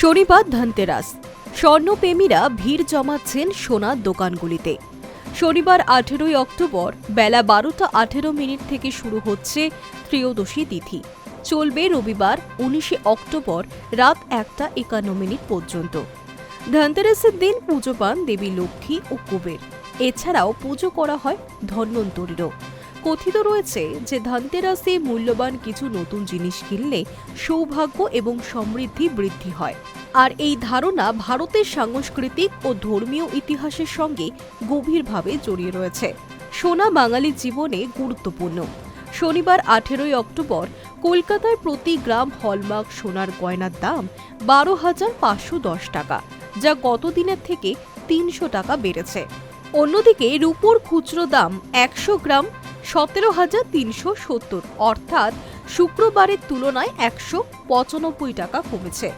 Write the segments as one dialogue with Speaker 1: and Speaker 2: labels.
Speaker 1: শনিবার ধনতেরাস। স্বর্ণপ্রেমীরা ভিড় জমাচ্ছেন সোনার দোকানগুলিতে। শনিবার আঠেরোই অক্টোবর বেলা বারোটা আঠেরো মিনিট থেকে শুরু হচ্ছে ত্রয়োদশী তিথি। চলবে রবিবার উনিশে অক্টোবর রাত একটা একান্ন মিনিট পর্যন্ত। ধনতেরাসের দিন পুজো পান দেবী লক্ষ্মী ও কুবের। এছাড়াও পুজো করা হয় ধন্বন্তরীরও। কথিত রয়েছে যে ধনতেরাসে মূল্যবান কিছু নতুন জিনিস কিনলে সৌভাগ্য এবং সমৃদ্ধি বৃদ্ধি হয়। আর এই ধারণা ভারতের সাংস্কৃতিক ও ধর্মীয় ইতিহাসের সঙ্গে গভীরভাবে জড়িয়ে রয়েছে। সোনা বাঙালির জীবনে গুরুত্বপূর্ণ। শনিবার আঠেরোই অক্টোবর কলকাতার প্রতি গ্রাম হলমার্ক সোনার গয়নার দাম বারো হাজার পাঁচশো দশ টাকা, যা গত দিনের থেকে তিনশো টাকা বেড়েছে। অন্যদিকে রুপোর খুচরো দাম একশো গ্রাম সতেরো হাজার তিনশো সত্তর। অর্থাৎ শুক্রবারের তুলনায় একশো পঁচানব্বই টাকা কমেছে।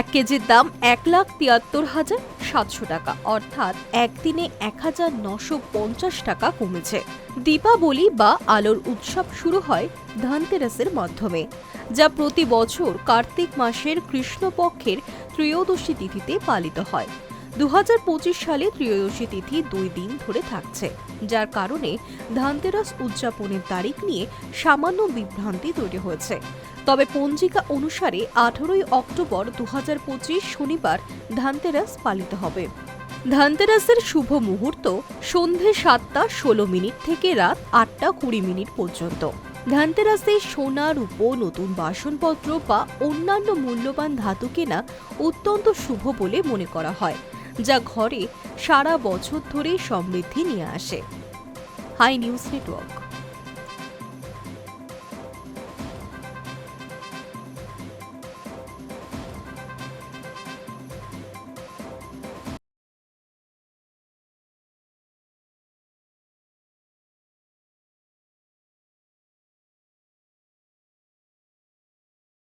Speaker 1: এক কেজির দাম এক লাখ তিয়াত্তর হাজার সাতশো টাকা। অর্থাৎ একদিনে এক হাজার নশো পঞ্চাশ টাকা কমেছে। দীপাবলি বা আলোর উৎসব শুরু হয় ধনতেরাসের মাধ্যমে, যা প্রতি বছর কার্তিক মাসের কৃষ্ণপক্ষের ত্রয়োদশী তিথিতে পালিত হয়। দু হাজার পঁচিশ সালে ত্রয়োদশী তিথি দুই দিন ধরে থাকছে, যার কারণে ধানতেরাস উদযাপনের তারিখ নিয়ে সামান্য বিভ্রান্তি তৈরি হয়েছে। তবে পঞ্জিকা অনুসারে আঠারোই অক্টোবর দুহাজার পঁচিশ শনিবার ধানতেরাস পালিত হবে। ধানতেরাসের শুভ মুহূর্ত সন্ধে সাতটা ষোলো মিনিট থেকে রাত আটটা কুড়ি মিনিট পর্যন্ত। ধানতেরাসে সোনা, রূপো, নতুন বাসনপত্র বা অন্যান্য মূল্যবান ধাতু কেনা অত্যন্ত শুভ বলে মনে করা হয়। যা ঘরে সারা বছর ধরে সমৃদ্ধি নিয়ে আসে। Hi News Network.